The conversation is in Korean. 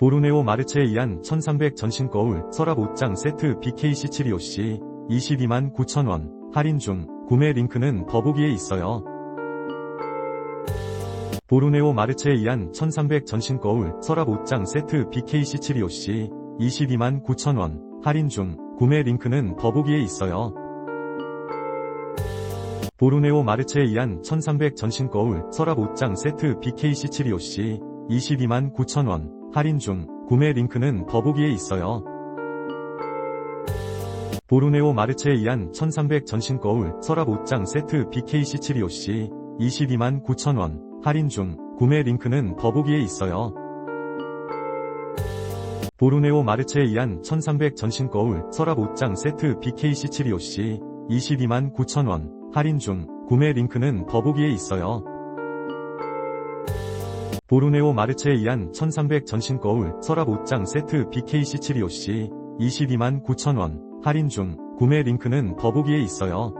보르네오 마르체에 의한 1300 전신 거울 서랍 옷장 세트 BKC725C 22만 9천원 할인 중 구매 링크는 더보기에 있어요. 보르네오 마르체에 의한 1300 전신 거울 서랍 옷장 세트 BKC725C 22만 9천원 할인 중 구매 링크는 더보기에 있어요. 보르네오 마르체에 의한 1300 전신 거울 서랍 옷장 세트 BKC725C 22만 9천원 할인 중 구매 링크는 더보기에 있어요. 보르네오 마르체에 의한 1300 전신 거울 서랍 옷장 세트 BKC725C 22만 9천원 할인 중 구매 링크는 더보기에 있어요. 보르네오 마르체에 의한 1300 전신 거울 서랍 옷장 세트 BKC725C 22만 9천원 할인 중 구매 링크는 더보기에 있어요. 보르네오 마르체에 의한 1300 전신 거울 서랍 옷장 세트 BKC725C 22만 9천원 할인 중 구매 링크는 더보기에 있어요.